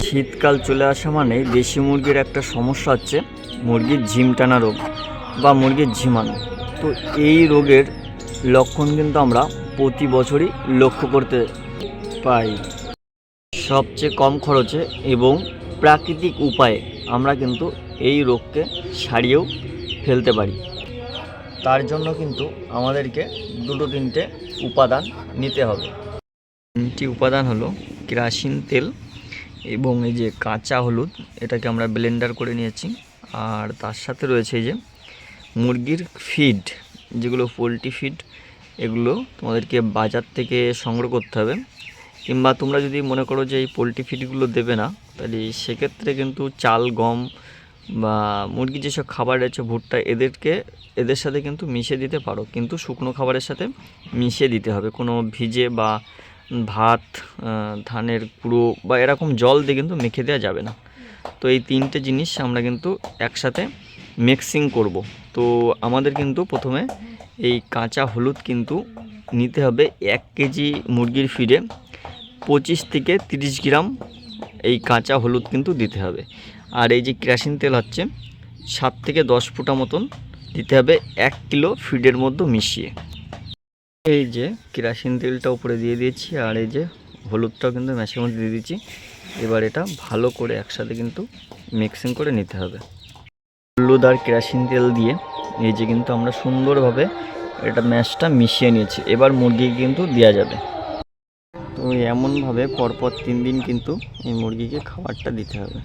শীতকাল চলে আসা মানে দেশি মুরগির একটা সমস্যা হচ্ছে মুরগির ঝিম টানা রোগ বা মুরগির ঝিমানো। তো এই রোগের লক্ষণ কিন্তু আমরা প্রতি বছরই লক্ষ্য করতে পাই। সবচেয়ে কম খরচে এবং প্রাকৃতিক উপায়ে আমরা কিন্তু এই রোগকে সারিয়েও ফেলতে পারি। তার জন্য কিন্তু আমাদেরকে দুটো তিনটে উপাদান নিতে হবে। তিনটি উপাদান হলো কেরাসিন তেল এবং এই যে কাঁচা হলুদ, এটাকে আমরা ব্লেন্ডার করে নিয়েছি। আর তার সাথে রয়েছে এই যে মুরগির ফিড যেগুলো পোলট্রি ফিড এগুলো তোমাদেরকে বাজার থেকে সংগ্রহ করতে হবে। কিংবা তোমরা যদি মনে করো যে এই পোলট্রি ফিডগুলো দেবে না, তাহলে সেক্ষেত্রে কিন্তু চাল, গম বা মুরগির যেসব খাবার রয়েছে, ভুট্টা, এদেরকে, এদের সাথে কিন্তু মিশিয়ে দিতে পারো। কিন্তু শুকনো খাবারের সাথে মিশিয়ে দিতে হবে। কোনো ভিজে বা ভাত ধানের কুড়ো বা এরকম জল দিয়ে কিন্তু মেখে দেওয়া যাবে না। তো এই তিনটে জিনিস আমরা কিন্তু একসাথে মিক্সিং করব। তো আমাদের কিন্তু প্রথমে এই কাঁচা হলুদ কিন্তু নিতে হবে এক কেজি মুরগির ফিডে পঁচিশ থেকে তিরিশ গ্রাম এই কাঁচা হলুদ কিন্তু দিতে হবে। আর এই যে কেরাসিন তেল হচ্ছে, সাত থেকে দশ ফুটা মতন দিতে হবে এক কিলো ফিডের মধ্যে মিশিয়ে। এই যে কেরাসিন তেলটা উপরে দিয়ে দিয়েছি আর এই যে হলুদটাও কিন্তু ম্যাশের মধ্যে দিয়ে দিচ্ছি এবার এটা ভালো করে একসাথে কিন্তু মিক্সিং করে নিতে হবে। হলুদ আর কেরাসিন তেল দিয়ে এই যে কিন্তু আমরা সুন্দরভাবে এটা ম্যাশটা মিশিয়ে নিয়েছি। এবার মুরগি কিন্তু দেওয়া যাবে। তো এমনভাবে পরপর তিন দিন কিন্তু এই মুরগিকে খাবারটা দিতে হবে।